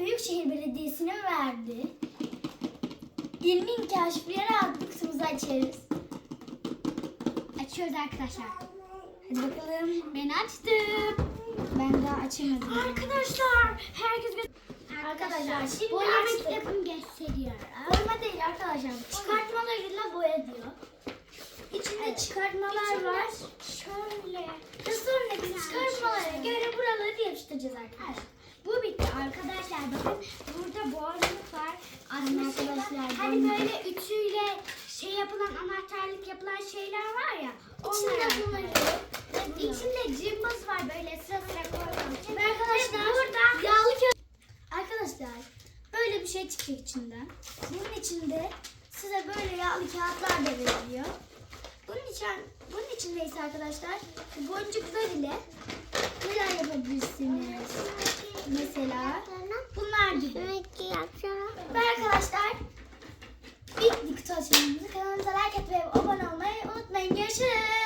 Büyükşehir Belediyesi'nin verdiği ilmin kaşifleri adlı kutumuzu açarız. Açıyoruz arkadaşlar. Hadi bakalım. Ben açtım. Ben daha açamadım. Arkadaşlar herkes Arkadaşlar şimdi Boyamak açtık. yapım gösteriyorum. Boyama değil arkadaşlar. Çıkartmalarıyla boya diyor. İçinde çıkartmalar var. Şöyle. Sonra çıkartmalara göre buraları yapıştıracağız arkadaşlar. Arkadaşlar. Bakın burada boğazlık var. Arkadaşlar, hani böyle ütüyle şey yapılan anahtarlık yapılan şeyler var ya. İçinde bunları. İçinde cımbız var böyle sıra sıra için. Ve arkadaşlar burada yağlı kö... Arkadaşlar böyle bir şey çıkıyor içinden. Bunun içinde size böyle yağlı kağıtlar da veriliyor. Bunun için bunun içinde ise arkadaşlar boncuklar ile Ve arkadaşlar ilk kutu açılımımızı kanalımıza like etmeyi ve abone olmayı unutmayın. Görüşürüz.